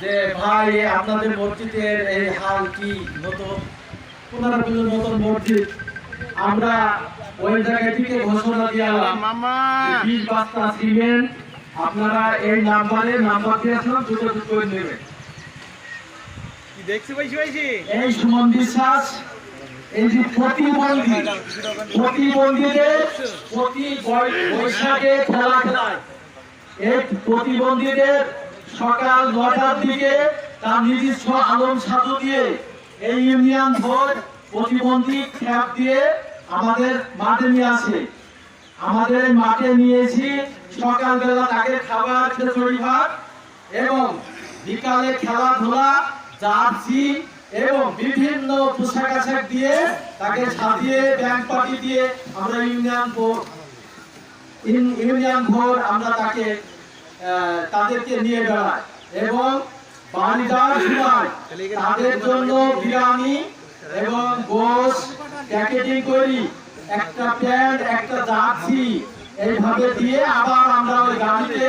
যে ভাই আপনাদের মসজিদের এই হাল কি? নতুন পুনরাবৃত্ত নতুন মসজিদ। আমরা ওই জায়গা থেকে ঘোষণা দিলাম বিশ বস্তা সিমেন্ট আপনারা এই নাম্বারে নাম্বার দিয়েছিলাম দ্রুত করে নেবেন। কি দেখছি পাইছি পাইছি এই সুমন বিশ্বাস এই যে প্রতিবন্ধী প্রতিবন্ধীদের প্রতি বৈশাখে খেলা খেলায়। এই প্রতিবন্ধীদের সকাল নটার দিকে তার নিজস্ব আলম সাধু দিয়ে এই ইউনিয়ন বোর্ড প্রতিবন্ধী ক্যাপ দিয়ে আমাদের মাঠে নিয়ে আসে। আমাদের মাঠে নিয়েছি সকালবেলা তাকে খাবার খিচুড়ি ভাত এবং বিকালে খেলাধুলা, জার্সি এবং বিভিন্ন পোশাক আশাক দিয়ে তাকে সাজিয়ে, ব্যাংক পার্টি দিয়ে আমরা ইউনিয়ন ইন- ইউনিয়ন বোর্ড আমরা তাকে তাদেরকে নিয়ে বেড়াই এবং তাদের জন্য বিরিয়ানি এবং প্যাকেটিং করি একটা প্যান্ট, একটা জার্সি, এইভাবে দিয়ে আবার আমরা ওই গাড়িতে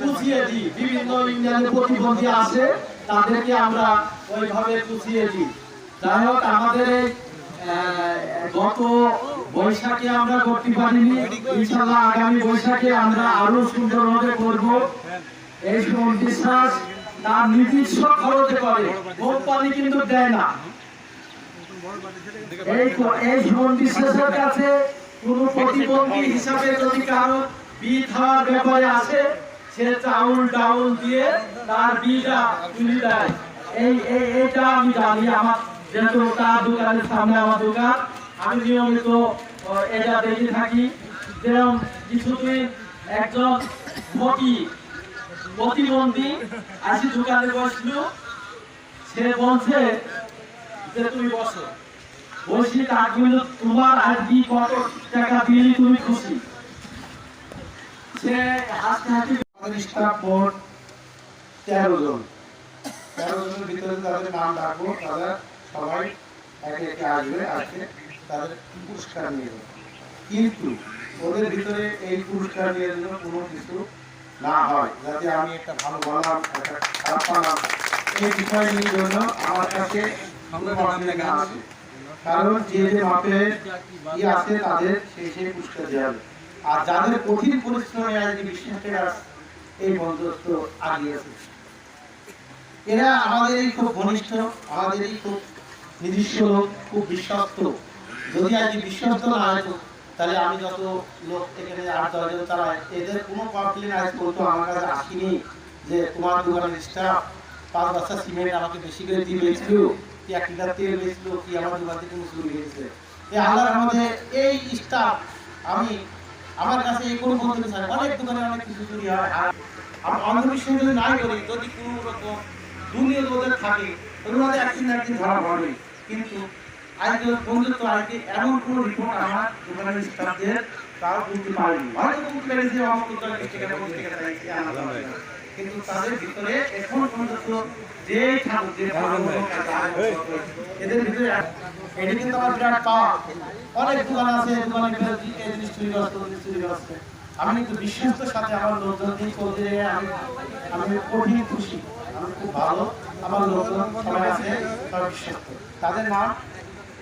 পুষিয়ে দিই। বিভিন্ন ইউনিয়নের প্রতিবন্ধী আছে, তাদেরকে আমরা ওইভাবে পুষিয়ে দিই। যাই হোক, আমাদের গত বৈশাখে আমরা করতে পারিনি। ইনশাল্লাহ আগামী বৈশাখে আমরা আরও সুন্দরভাবে করব। এই বিশ্বাস তার নিজস্ব খরচে করে, কোম্পানি কিন্তু দেয় না। এই এই সুমন বিশ্বাসের কাছে কোন প্রতিবন্ধী হিসাবে যদি কারও বিল খাওয়ার ব্যাপারে আসে, সে চাউল ডাউল দিয়ে তার বিলটা তুলে দেয়। এই এই এটা আমি জানি, আমার যেহেতু তার দোকানের সামনে আমার দোকান আমি নিয়মিত এটা দেখে থাকি, যেরকম কিছুদিন একজন মকি প্রতিবন্ধী আসি দোকানে বসল। সে বলছে যে, তুমি বসো। বলছি জন্য তোমার আর কি কত টাকা দিলি, তুমি খুশি? সে হাসতে হাসতে স্টাফ মোট তেরো জন। তেরো জনের ভিতরে তাদের নাম ডাকবো তারা সবাই একে একে আসবে আসবে তাদের পুরস্কার নিয়ে। কিন্তু ওদের ভিতরে এই পুরস্কার নিয়ে জন্য কোনো কিছু না হয়, যাতে আমি একটা ভালো বললাম, একটা খারাপ পালাম এই বিষয় নিয়ে জন্য আমার কাছে আছে। কারণ যে যে মাপে ই আছে, তাদের সেই সেই পুরস্কার দেওয়া হবে। আর যাদের কঠিন পরিশ্রমে আজকে বিশেষ করে এই বন্ধুত্ব আগিয়েছে এরা আমাদেরই খুব ঘনিষ্ঠ, আমাদেরই খুব নিজস্ব খুব বিশ্বস্ত। যদি আজকে বিশ্বস্ত না হতো তাহলে আমি যত লোক এখানে আট দশজন তারা এদের কোনো কমপ্লেন আজ করতো আমার কাছে আসেনি যে তোমার দোকানের স্টাফ পাঁচ বস্তা সিমেন্ট আমাকে বেশি করে দিয়ে দিয়েছিল, কি এক লিটার তেল দিয়েছিল, কি আমার দোকান থেকে মুসলিম গিয়েছে এই আল্লাহর আমাদের এই স্টাফ আমি আমার কাছে এই কোনো বলতে চাই অনেক দোকানে অনেক কিছু চুরি হয়, আর অন্ধবিশ্বাস যদি নাই করি যদি কোনো রকম দুর্নীতি ওদের থাকে ওদের একদিন একদিন ধরা পড়বে কিন্তু আজকে বন্ধুত্ব আজকে এমন কোনো রিপোর্ট আমার দোকানের স্টাফদের তাও বুঝতে পারেনি। হয়তো বুঝতে পেরেছে আমার দোকানে ঠিকানা চাইছে আলাদা আলাদা। কিন্তু তাদের ভিতরে এখন পর্যন্ত যে ঠাকুর যে ভালো এদের ভিতরে এটা কিন্তু আমার বিরাট পাওয়া অনেক দোকান আছে ভিতরে এই জিনিস চুরি হচ্ছে ওই জিনিস চুরি আমি কিন্তু বিশ্বস্তের সাথে আমার লোকজন দিয়ে করতে আমি আমি কঠিন খুশি। আমি খুব ভালো। আমার লোকজন সবাই আছে তারা বিশ্বস্ত। তাদের নাম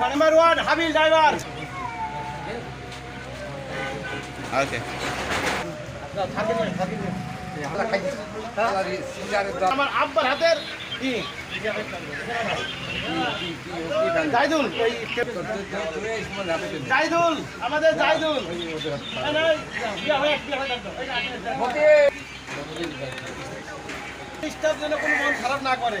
নাম্বার ওয়ান হাবিল ড্রাইভার ওকে আমার আব্বার হাতের কি জাইদুল জাইদুল আমাদের জাইদুল কোনো মন খারাপ না করে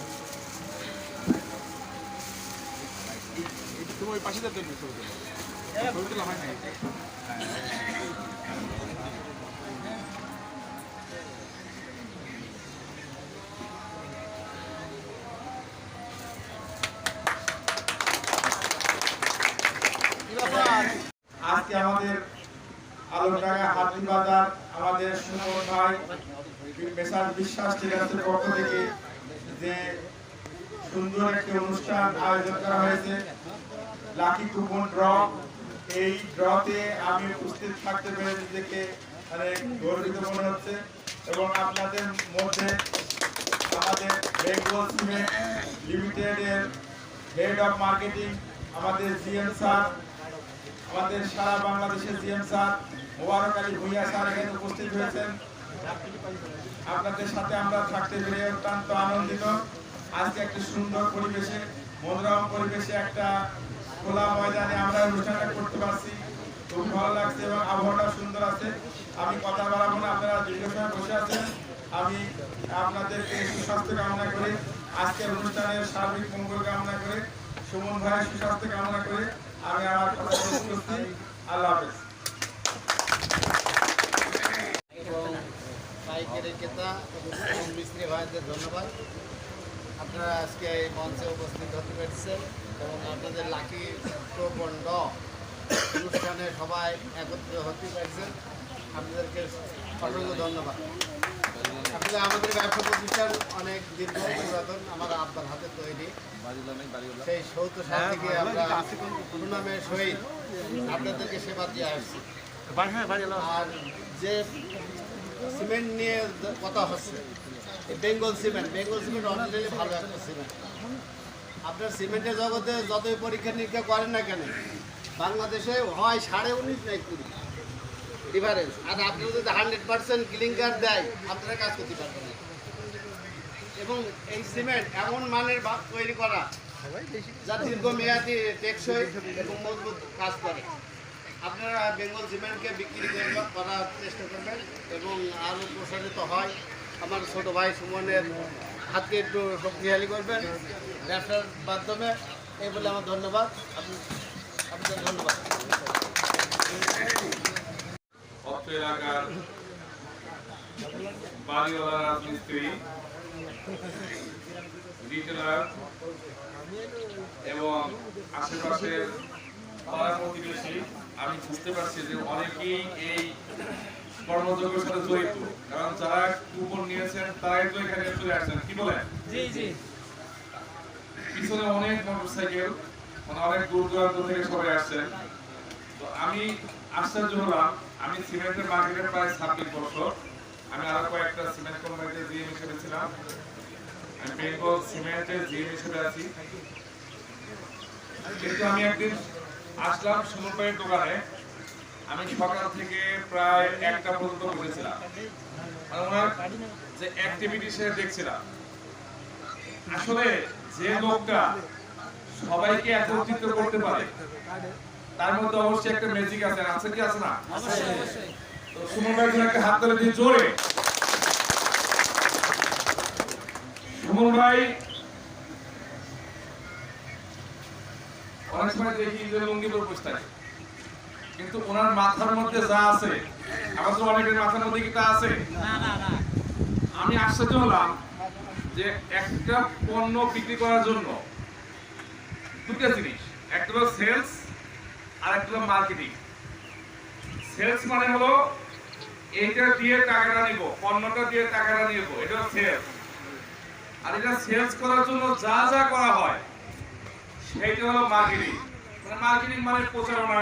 আজকে আমাদের আলোটাকা হাতি বাজার আমাদের সুমন ভাই মেসার বিশ্বাস ঠিকাছের পক্ষ থেকে যে সুন্দর একটি অনুষ্ঠান আয়োজন করা হয়েছে। Lucky coupon draw. এই ড্রতে আমি উপস্থিত থাকতে পেরে নিজেকে অনেক গর্বিত মনে হচ্ছে। এবং আপনাদের মধ্যে আমাদের বেঙ্গল সিমেন্ট লিমিটেডের হেড অফ মার্কেটিং আমাদের জিএম স্যার, আমাদের সারা বাংলাদেশের GM sir, Mobarak Ali Bhuiyan sir এখানে উপস্থিত হয়েছেন আপনাদের সাথে আমরা থাকতে পেরে অত্যন্ত আনন্দিত। আজকে একটি সুন্দর পরিবেশে, মনোরম পরিবেশে একটা খোলা ময়দানে আমরা অনুষ্ঠানটা করতে পারছি। খুব ভালো লাগছে এবং আবহাওয়াটা সুন্দর আছে। আমি কথা বাড়াবো না, আপনারা দীর্ঘ সময় বসে আছেন। আমি আপনাদেরকে সুস্বাস্থ্য কামনা করে, আজকের অনুষ্ঠানের সার্বিক মঙ্গল কামনা করে, সুমন ভাইয়ের সুস্বাস্থ্য কামনা করে আমি আমার কথা শেষ করছি। আল্লাহ হাফেজ। মিস্ত্রি ভাইদের ধন্যবাদ। আপনারা আজকে এই মঞ্চে উপস্থিত হতে পেরেছেন। এবং আপনাদের লাকি প্রবন্ড অনুষ্ঠানে সবাই একত্রে হতে পেরেছেন আপনাদেরকে অসংখ্য ধন্যবাদ আসলে আমাদের ব্যবসা প্রতিষ্ঠান অনেক দীর্ঘ পুরাতন আমার আব্বার হাতে তৈরি সেই সৌত সাল থেকে আমরা সুনামের সহিত আপনাদেরকে সেবা দিয়ে আসছি আর যে সিমেন্ট নিয়ে কথা হচ্ছে Bengal cement Bengal cement originally ভালো একটা সিমেন্ট আপনার সিমেন্টের জগতে যতই পরীক্ষা নিরীক্ষা করেন না কেন, বাংলাদেশে হয় সাড়ে উনিশ নাই কুড়ি ডিফারেন্স আর আপনি যদি হান্ড্রেড পার্সেন্ট ক্লিঙ্কার দেয়, আপনারা কাজ করতে পারবেন এবং এই সিমেন্ট এমন মানের তৈরি করা যা দীর্ঘমেয়াদী, টেকসই এবং মজবুত কাজ করে। আপনারা বেঙ্গল সিমেন্টকে বিক্রি করার চেষ্টা করবেন এবং আরও প্রসারিত হয়। আমার ছোট ভাই সুমনের হাতকে একটু শক্তিশালী করবেন, ব্যবসার মাধ্যমে। এই বলে আমার ধন্যবাদ। আপনি আপনাদের ধন্যবাদ। অত্র এলাকার বাড়িওয়ালা রাজমিস্ত্রি রিটেলার এবং আশেপাশের পাড়া আমি বুঝতে পারছি যে অনেকেই এই কর্মযোগের সাথে জড়িত। কারণ যারা কুপন নিয়েছেন তারাই তো এখানে চলে আসছেন। কি বলেন? জি জি। পিছনে অনেক মোটরসাইকেল মানে অনেক দূর দূরান্ত থেকে সবাই আসছেন। তো আমি আশ্চর্য হলাম আমি সিমেন্টের মার্কেটে প্রায় ছাব্বিশ বছর। আমি আরও কয়েকটা সিমেন্ট কোম্পানিতে জিএম হিসেবে ছিলাম। আমি বেঙ্গল সিমেন্টের জিএম হিসেবে আছি। কিন্তু আমি একদিন আসলাম সুমনপাইয়ের দোকানে। আমি সকাল থেকে প্রায় একটা পর্যন্ত বসেছিলাম। যে অ্যাক্টিভিটি সে দেখছিলাম। আসলে যে লোকটা সবাইকে একত্রিত করতে পারে তার মধ্যে অবশ্যই একটা ম্যাজিক আছে। আছে কি আছে না? তো সুমন ভাই একটা হাত ধরে দিয়ে জোরে। সুমন ভাই অনেক সময় দেখি যে লুঙ্গি পরে বসে থাকে। কিন্তু ওনার মাথার মধ্যে যা আছে আমাদের অনেকের মাথার মধ্যে কি তা আছে? আমি আশ্চর্য হলাম যে একটা পণ্য বিক্রি করার জন্য দুটো জিনিস, একটা হলো সেলস আর একটা হলো মার্কেটিং সেলস মানে হলো এইটা দিয়ে টাকাটা নিব, পণ্যটা দিয়ে টাকাটা নিব, এটা সেলস আর এটা সেলস করার জন্য যা যা করা হয়, সেইটা হলো মার্কেটিং মানে মার্কেটিং মানে প্রচারণা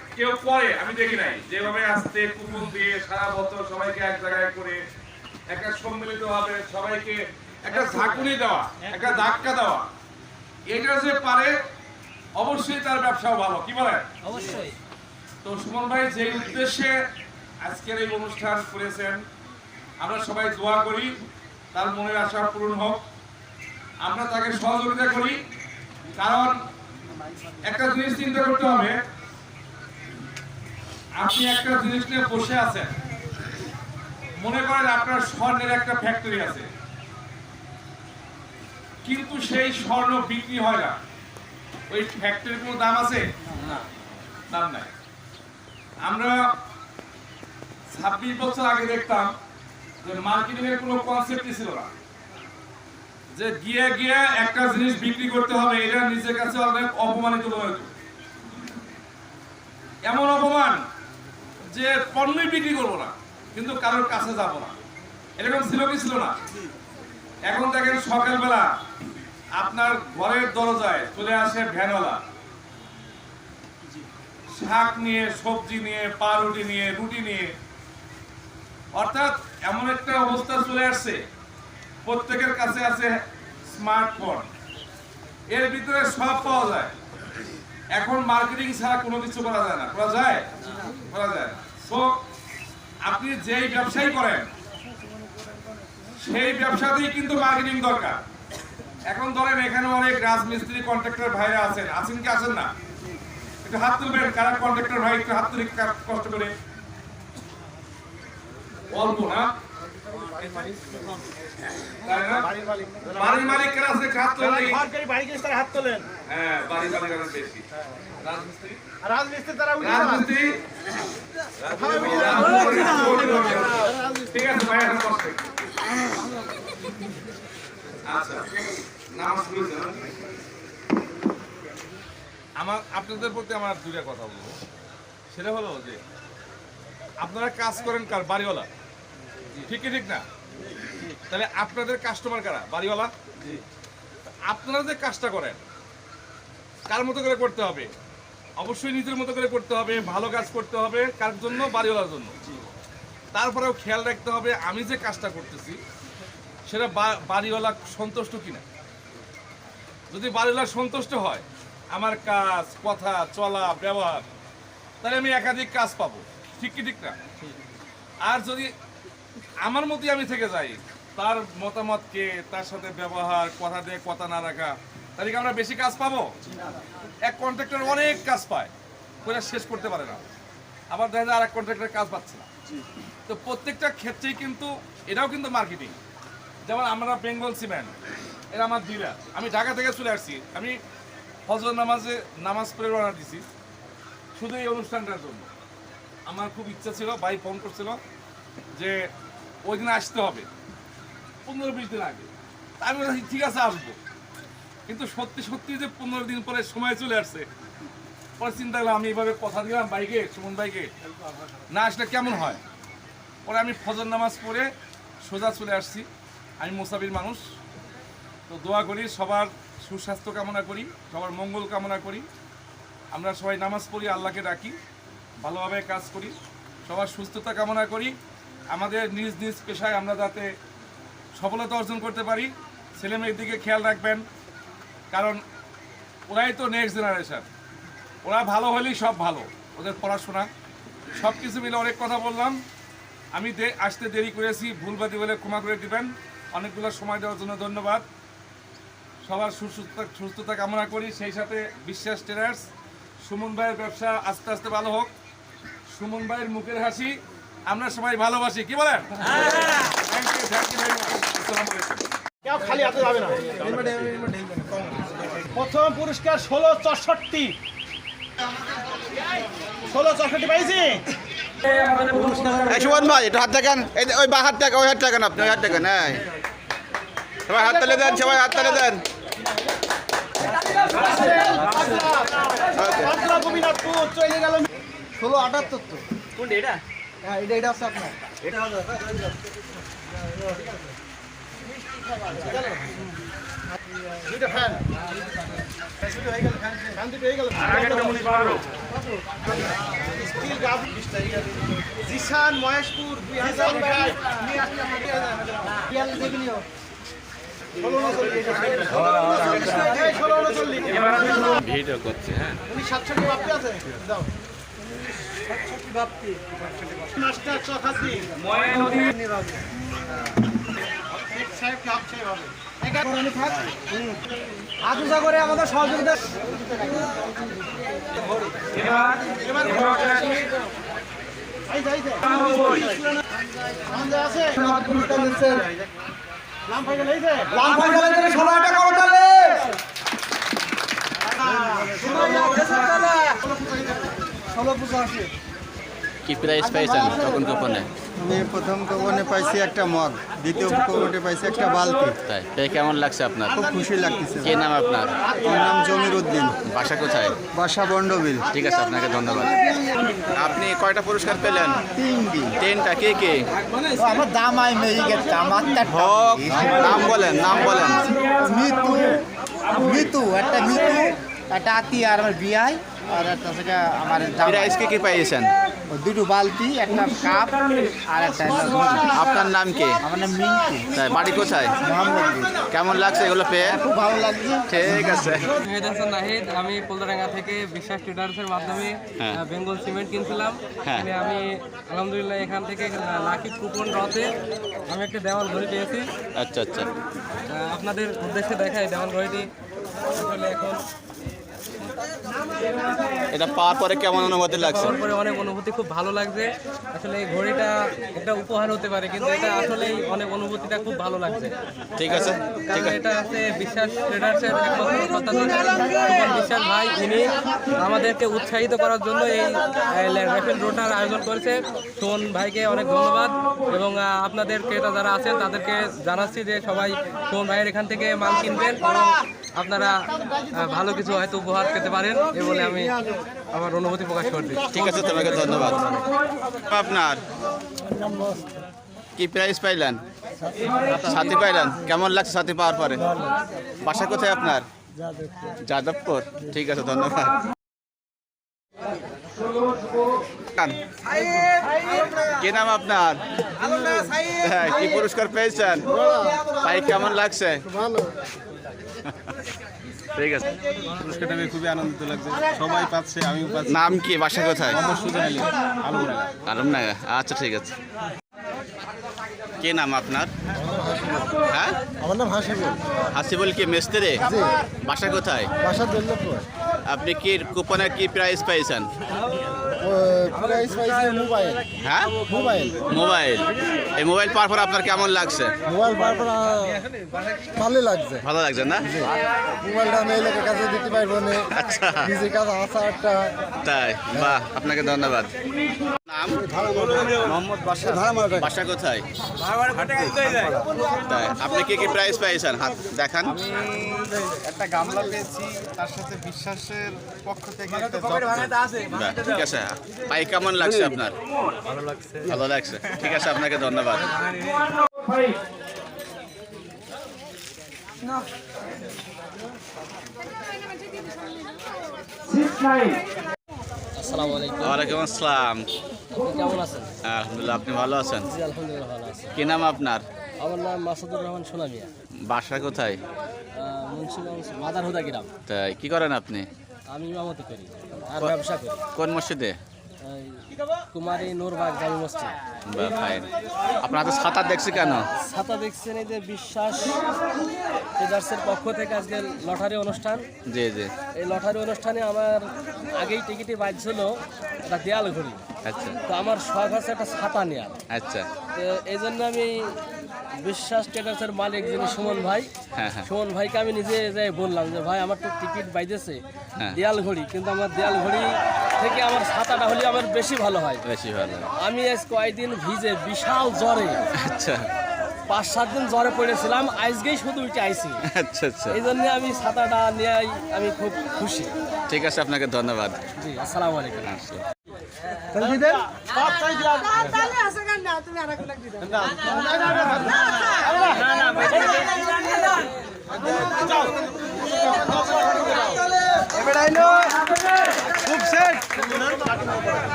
কেউ করে আমি দেখি নাই। যেভাবে আসতে কুপন দিয়ে সারা বছর সবাইকে এক জায়গায় করে একটা সম্মিলিত ভাবে সবাইকে একটা ঝাঁকুনি দেওয়া একটা ধাক্কা দেওয়া এটা যে পারে অবশ্যই তার ব্যবসাও ভালো। কি বলেন? অবশ্যই। তো সুমন ভাই যে উদ্দেশ্যে আজকের এই অনুষ্ঠান করেছেন আমরা সবাই দোয়া করি তার মনের আশা পূরণ হোক। আমরা তাকে সহযোগিতা করি কারণ একটা জিনিস চিন্তা করতে হবে আপনি একটা জিনিস নিয়ে বসে আছেন। মনে করেন আপনার স্বর্ণের একটা ফ্যাক্টরি আছে। কিন্তু সেই স্বর্ণ বিক্রি হয় না। ওই ফ্যাক্টরির কোনো দাম আছে? দাম নাই। আমরা ছাব্বিশ বছর আগে দেখতাম যে মার্কেটিং এর কোনো কনসেপ্টই ছিল না। যে গিয়ে গিয়ে একটা জিনিস বিক্রি করতে হবে, এটা নিজের কাছে অনেক অপমানিত মনে এমন অপমান যে পণ্যই বিক্রি করব না, কিন্তু কারোর কাছে যাব না। এরকম ছিল কি ছিল না? এখন দেখেন সকালবেলা আপনার ঘরের দরজায় চলে আসে ভ্যানওয়ালা। শাক নিয়ে, সবজি নিয়ে, পাউরুটি নিয়ে, রুটি নিয়ে। অর্থাৎ এমন একটা অবস্থা চলে আসছে, প্রত্যেকের কাছে আছে স্মার্টফোন। এর ভিতরে সব পাওয়া যায়। এখন মার্কেটিং ছাড়া কোনো কিছু করা যায় না। করা যায়? করা যায়। সো আপনি যেই ব্যবসায়ী করেন, সেই ব্যবসাতেই কিন্তু মার্কেটিং দরকার। এখন ধরেন এখানে অনেক রাজমিস্ত্রি কন্ট্রাক্টর ভাইরা আছেন। আছেন কি আছেন না? একটু হাত তুলবেন, কারা কন্ট্রাক্টর ভাই একটু হাত তুলে কষ্ট করে? অল্প না? বাড়ির মালিক কারা আছে? হাত তোলেন সরকারি বাড়ি কিনে তারা হাত তোলেন। হ্যাঁ বাড়ির মালিক আরও বেশি। রাজমিস্ত্রি? রাজমিস্ত্রি তারা উঠে রাজমিস্ত্রি? ঠিক আছে ভাই এখন কষ্ট আচ্ছা নামাজ পড়েছেন আমার আপনাদের প্রতি আমার দুইটা কথা বলব। সেটা হলো যে আপনারা কাজ করেন কার? বাড়িওয়ালা ঠিক কি ঠিক না? তাহলে আপনাদের কাস্টমার কারা? বাড়িওয়ালা? আপনারা যে কাজটা করেন কার মতো করে করতে হবে? অবশ্যই নিজের মতো করে করতে হবে ভালো কাজ করতে হবে কার জন্য? বাড়িওয়ালার জন্য। তারপরেও খেয়াল রাখতে হবে আমি যে কাজটা করতেছি সেটা বাড়িওয়ালা সন্তুষ্ট কিনা? যদি বাড়িওয়ালা সন্তুষ্ট হয় আমার কাজ কথা চলা ব্যবহার তাহলে আমি একাধিক কাজ পাবো। ঠিক কি ঠিক না? আর যদি আমার মতোই আমি থেকে যাই। তার মতামতকে, তার সাথে ব্যবহার, কথা দিয়ে কথা না রাখা, তাহলে কি আমরা বেশি কাজ পাবো? এক কন্ট্রাক্টর অনেক কাজ পায় করে শেষ করতে পারে না। আবার দেখা যায় আর এক কন্ট্রাক্টর কাজ পাচ্ছে না। তো প্রত্যেকটা ক্ষেত্রেই কিন্তু, এটাও কিন্তু মার্কেটিং যেমন আমরা বেঙ্গল সিমেন্ট এরা আমার ডিলার আমি ঢাকা থেকে চলে আসছি। আমি হজর নামাজে নামাজ পড়ে দিছি, শুধু এই অনুষ্ঠানটার জন্য। আমার খুব ইচ্ছা ছিল, ভাই ফোন করছিল যে ওই দিন আসতে হবে। পনেরো বিশ দিন আগে। আমি বললাম, ঠিক আছে আসব। কিন্তু সত্যি সত্যি যে পনেরো দিন পরে সময় চলে আসছে পরে চিন্তা করলাম আমি এইভাবে কথা দিলাম বাইকে সুমন বাইকে না আসলে কেমন হয়? পরে আমি ফজর নামাজ পড়ে সোজা চলে আসছি। আমি মোসাবির মানুষ। তো দোয়া করি সবার সুস্বাস্থ্য কামনা করি সবার মঙ্গল কামনা করি। আমরা সবাই নামাজ পড়ি আল্লাহকে ডাকি ভালোভাবে কাজ করি সবার সুস্থতা কামনা করি। আমাদের নিজ নিজ পেশায় আমরা যাতে সফলতা অর্জন করতে পারি, ছেলে মেয়ের দিকে খেয়াল রাখবেন। কারণ ওরাই তো নেক্সট জেনারেশন ওরা ভালো হলেই সব ভালো, ওদের পড়াশোনা। সব কিছু মিলে অনেক কথা বললাম। আমি আসতে দেরি করেছি, ভুলবাদি বলে ক্ষমা করে দিবেন। অনেকগুলো সময় দেওয়ার জন্য ধন্যবাদ। সবার সুস্থতা সুস্থতা কামনা করি। সেই সাথে বিশ্বাস ট্রেডার্স সুমন ভাইয়ের ব্যবসা আস্তে আস্তে ভালো হোক। সুমন ভাইয়ের মুখের হাসি। আমরা সবাই ভালোবাসি। কি বলেন? Thank you thank you very much আসসালামু আলাইকুম কেউ খালি হাতে যাবে না। প্রথম পুরস্কার ষোলো চৌষট্টি। ষোলো চৌষট্টি পাইছি আমাদের সুমন ভাই একটু হাত দেখেন। ওই বা হাত দেখেন ওই হাত দেখেন আপনি ওই হাত দেখেন হ্যাঁ সবাই হাত তালে দেন সবাই হাত তালে দেন। পাতলা চলে গেল। ষোলো আটাত্তর তো। কোনটা এটা? হ্যাঁ এটা এটা আছে আপনার। দুইটা ফ্যান দুটো হয়ে ফ্যান দুটো হয়ে গেল স্টিল গাছ। বিশটা জিসান মহেশপুর দুই হাজার ভাই ষোলো ভিডিও করছে হ্যাঁ। উনি সাতষট্টি বাপ্তি আছে। দাও আদুসা করে আমাদের সহযোগিতা আছে। পুরস্কার দিচ্ছেন লাম ফাইনাল এই যে লাম ফাইনাল এর 16 টাকা ওটালে ষোলো পূজা আছে। কি প্রাইস পাইছেন? তখন গোপনে আমি প্রথম কবনে পাইছি একটা মগ দ্বিতীয় কবনে পাইছি একটা বালতি। তাই পেয়ে কেমন লাগছে আপনার? খুব খুশি লাগতেছে। কে নাম আপনার? আমার নাম জমির উদ্দিন। বাসা কোথায়? বাসা বন্ডবিল ঠিক আছে আপনাকে ধন্যবাদ। আপনি কয়টা পুরস্কার পেলেন? তিন দিন তিনটা কে কে? আমার দাম আই মেয়ে গেছে আমার হক নাম বলেন নাম বলেন। মিতু মিতু একটা মিতু একটা আতি আর আমার বিয়াই। আর একটা থেকে আমার দাম প্রাইস কে পাইয়েছেন? দুটো বালতি একটা কাপ আর একটা আপনার নাম কি? আমার নাম মিন্টু তাই বাড়ি কোথায়? মোহাম্মদপুর। কেমন লাগছে এগুলো পেয়ে? খুব ভালো লাগছে। ঠিক আছে। মেহেদ হাসান নাহিদ আমি পোলদারাঙ্গা থেকে বিশ্বাস ট্রেডার্সের মাধ্যমে হ্যাঁ। বেঙ্গল সিমেন্ট কিনছিলাম। হ্যাঁ। আমি আলহামদুলিল্লাহ এখান থেকে লাকি কুপন রতে আমি একটা দেওয়াল ঘড়ি পেয়েছি। আচ্ছা আচ্ছা। আপনাদের উদ্দেশ্যে দেখাই দেওয়াল ঘড়িটি। আসলে এখন এটা পাওয়ার পরে কেমন অনুভূতি লাগছে? তারপরে অনেক অনুভূতি খুব ভালো লাগছে। আসলে এই ঘড়িটা একটা উপহার হতে পারে কিন্তু এটা আসলে অনেক অনুভূতিটা খুব ভালো লাগছে। ঠিক আছে ঠিক আছে এটা আছে। বিশ্বাস ট্রেডার্সের একমাত্র বিশ্বাস ভাই ইনি আমাদেরকে উৎসাহিত করার জন্য এই র্যাফেল রোটার আয়োজন করেছে। সুমন ভাইকে অনেক ধন্যবাদ। এবং আপনাদের ক্রেতা যারা আছেন তাদেরকে জানাচ্ছি যে সবাই সুমন ভাইয়ের এখান থেকে মাল কিনবেন। এবং আপনারা ভালো কিছু হয়তো উপহার পেতে পারেন এ বলে আমি আমার অনুভূতি প্রকাশ করছি ঠিক আছে তোমাকে ধন্যবাদ। আপনার কি প্রাইজ পাইলেন? সাথী পাইলেন? কেমন লাগছে সাথী পাওয়ার পরে? বাসা কোথায় আপনার? যাদবপুর। ঠিক আছে ধন্যবাদ। কি নাম আপনার? হ্যাঁ কি পুরস্কার পেয়েছেন? ভাই কেমন লাগছে? ঠিক আছে। পুরস্কারটা আমি খুবই আনন্দিত লাগছে। সবাই পাচ্ছে আমিও পাচ্ছি। নাম কি? বাসা কোথায়? সুজন আলী আলমনাগা আচ্ছা ঠিক আছে। কে নাম আপনার? হ্যাঁ? আমার নাম হাসিবুল। হাসিবুল কি মেস্তেরে? বাসা কোথায়? বাসা আপনি কি কুপনে কি প্রাইস পাইছেন? প্রাইস পাইছে মোবাইল হ্যাঁ? মোবাইল। মোবাইল। এই মোবাইল পাওয়ার পর আপনার কেমন লাগছে? মোবাইল পাওয়ার পর ভালোই লাগছে। ভালো লাগছে না? মোবাইলটা আমি এলাকার কাছে দিতে পারব না। আচ্ছা। নিজের কাছে আসা একটা তাই? বাহ আপনাকে ধন্যবাদ। মোহাম্মদ বাসা বাসা কোথায়? আপনি কি কি প্রাইস পাইছেন হাত দেখান। একটা গামলা পেয়েছি তার সাথে বিশ্বাসের পক্ষ থেকে বাহ, ঠিক আছে। পাই কেমন লাগছে আপনার? ভালো লাগছে। ভালো লাগছে। ঠিক আছে আপনাকে ধন্যবাদ। আসসালামু আলাইকুম। ওয়ালাইকুম আসসালাম কেমন আছেন? আলহামদুলিল্লাহ আপনি ভালো আছেন? জি আলহামদুলিল্লাহ ভালো আছি। কি নাম আপনার? আমার নাম মাসুদুর রহমান সোনামিয়া। বাসা কোথায়? মুন্সিগঞ্জ মাদার গ্রাম। তাই কি করেন আপনি? আমি ইমামতি করি আর ব্যবসা করি। কোন মসজিদে? কুমারী নূরবাগ জামি মসজিদ। ফাইন আপনার তো সাঁতার দেখছি কেন? ছাতা দেখছেন এই যে বিশ্বাস ট্রেডার্সের পক্ষ থেকে আজকে লটারি অনুষ্ঠান। জি জি। এই লটারি অনুষ্ঠানে আমার আগেই টিকিটে বাজছিল একটা দেয়াল ঘড়ি আচ্ছা। তো আমার শখ আছে একটা ছাতা নেওয়ার আচ্ছা। তো এই জন্য আমি বিশ্বাস ট্রেডার্সের মালিক যিনি সুমন ভাই হ্যাঁ হ্যাঁ। সুমন ভাইকে আমি নিজে যাই বললাম যে ভাই আমার তো টিকিট বাইতেছে হ্যাঁ। দেয়াল ঘড়ি কিন্তু আমার দেয়াল ঘড়ি থেকে আমার ছাতাটা হলে আমার বেশি ভালো হয়। বেশি ভালো। আমি আজ কয়েকদিন ভিজে বিশাল জ্বরে আচ্ছা। পাঁচ সাত দিন জ্বরে পড়েছিলাম আজকেই শুধু উঠে আইছি। আচ্ছা আচ্ছা। এই জন্য আমি ছাতাটা নিয়ে আমি খুব খুশি। ঠিক আছে আপনাকে ধন্যবাদ। জি আসসালামু আলাইকুম। আসসালাম। তাহলে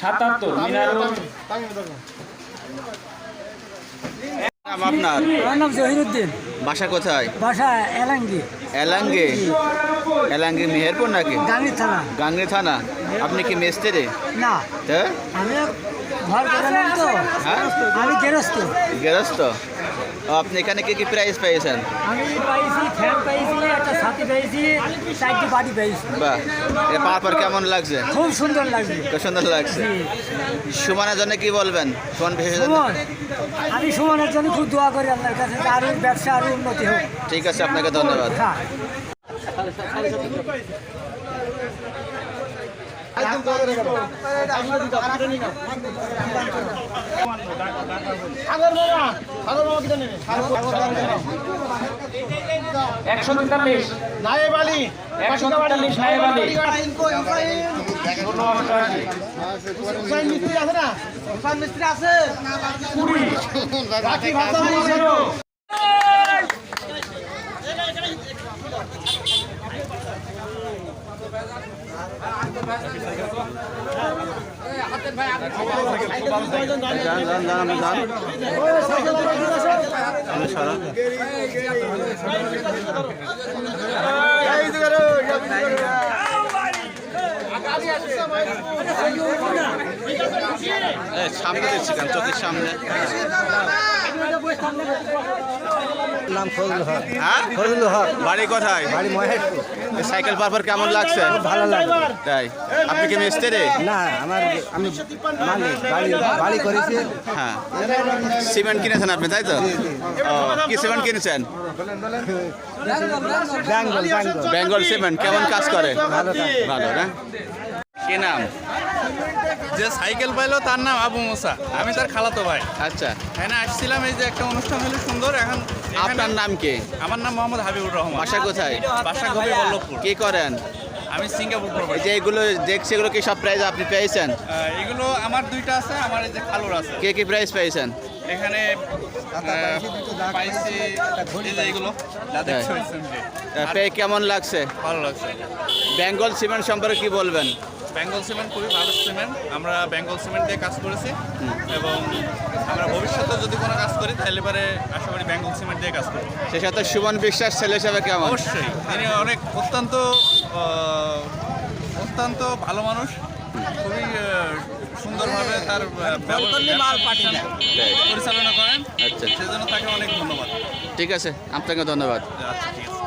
সাতাত্তর আপনার? আমার নাম জহিরুদ্দিন। বাসা কোথায়? বাসা এলাঙ্গি। এলাঙ্গে? এলাঙ্গে মেহেরপুর নাকি? গাঙ্গি থানা। গাংনি থানা? আপনি কি মেস্তেরে? না। হ্যাঁ আমি ঘর তো। হ্যাঁ? আমি গেরস্ত। গেরস্ত? আপনি এখানে কি কি প্রাইজ পেয়েছেন? আমি পাইছি ফ্যান পাইছি একটা ছাতি পাইছি চারটি বাড়ি বাহ এ পাওয়ার পর কেমন লাগছে? খুব সুন্দর লাগছে। খুব সুন্দর লাগছে। সুমানের জন্য কি বলবেন? সুমান বিশেষ আমি সুমনের জন্য খুব দোয়া করি আল্লাহর কাছে যে আরও ব্যবসা আরও উন্নতি হোক। ঠিক আছে আপনাকে ধন্যবাদ। হ্যাঁ সাগর মামা সাগর মামা কিটা নেবে। একশো তেতাল্লিশ নায়েব আলী একশো তেতাল্লিশ নায়েব আলী মিস্ত্রি আছে না? মিস্ত্রি আছে। কুড়ি রাখি ভাষা বলছে সামনে দেখছি চোখের সামনে। নাম ফজলুল হক। হ্যাঁ ফজলুল হক। বাড়ি কোথায়? বাড়ি মহেশপুর। সাইকেল পাওয়ার পর কেমন লাগছে? ভালো লাগে তাই। আপনি কি মিস্ত্রি? না আমার আমি মালিক। বাড়ি বাড়ি করেছি। হ্যাঁ। সিমেন্ট কিনেছেন আপনি তাই তো? কি সিমেন্ট কিনেছেন? বেঙ্গল সিমেন্ট কেমন কাজ করে? ভালো ভালো না? কি নাম? যে সাইকেল পাইলো তার নাম আবু মুসা। আমি তার খালাতো ভাই। আচ্ছা। এখানে আসছিলাম এই যে একটা অনুষ্ঠান হলো সুন্দর এখন আপনার নাম কি? আমার নাম মোহাম্মদ হাবিবুর রহমান। বাসা কোথায়? বাসা গভীর বল্লভপুর। কি করেন? আমি সিঙ্গাপুর প্রবাসী। যে এগুলো দেখছি এগুলো কি সব প্রাইজ আপনি পেয়েছেন? এগুলো আমার দুইটা আছে আমার এই যে খালুর আছে। কে কি প্রাইজ পেয়েছেন? এখানে পাইছি এগুলো যা দেখছ এই সিমেন্টে। তা পেয়ে কেমন লাগছে? ভালো লাগছে। বেঙ্গল সিমেন্ট সম্পর্কে কি বলবেন? বেঙ্গল সিমেন্ট খুবই ভালো সিমেন্ট। আমরা বেঙ্গল সিমেন্ট দিয়ে কাজ করেছি এবং আমরা ভবিষ্যতে যদি কোনো কাজ করি তাহলে পরে আশা করি বেঙ্গল সিমেন্ট দিয়ে কাজ করি সে সাথে সুমন বিশ্বাস ছেলে হিসাবে কেমন? অবশ্যই। তিনি অনেক অত্যন্ত অত্যন্ত ভালো মানুষ। খুবই সুন্দরভাবে তার পরিচালনা করেন। আচ্ছা। সেজন্য তাকে অনেক ধন্যবাদ। ঠিক আছে আপনাকে ধন্যবাদ। আচ্ছা ঠিক আছে।